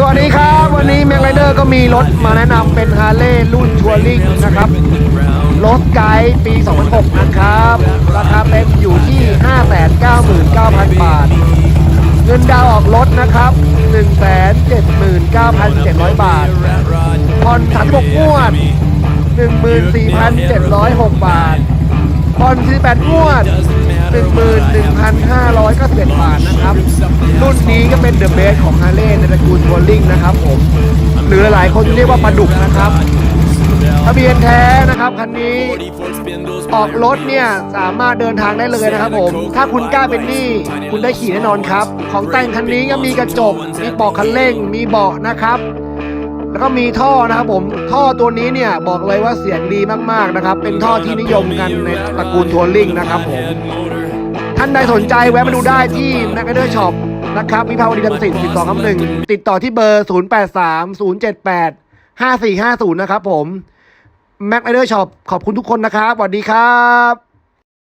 สวัสดีครับ วันนี้แมงไรเดอร์ก็มีรถมาแนะนำเป็นฮาร์เลย์รุ่นทัวริงนะครับ รถไกด์ปี 2006 นะครับ ราคาเต็มอยู่ที่ 599,000 บาท เงินดาวออกรถนะครับ 179,700 บาท ผ่อน36งวด 14,706 บาทผ่อน48งวด 11,591 บาทนะครับ รุ่ นี้ก็เป็นเดอะเบสของฮาร์เลย์ในตระกูลทัวริงนะครับผมหรือหลายคนเรียกว่าปลาดุกนะครับทะเบียนแท้นะครับคันนี้ออกรถเนี่ยสามารถเดินทางได้เลยนะครับผม ถ้าคุณกล้าเป็นหนี้คุณได้ขี่แน่นอนครับ ของแต่งคันนี้ก็มีกระจก มีปลอกคันเร่ง มีเบาะนะครับ แล้วก็มีท่อนะครับผม ท่อตัวนี้เนี่ยบอกเลยว่าเสียงดีมากๆนะครับ เป็นท่อที่นิยมกันในตระกูลทัวริงนะครับผม ท่านใดสนใจแวะมาดูได้ที่นักเดอร์ช็อป นะครับวิภาวดีรังสิต12คำหนึ่งติดต่อที่เบอร์ 083 078 5450 นะครับผมแม็กไอเดอร์ช็อปขอบคุณทุกคนนะครับสวัสดีครับ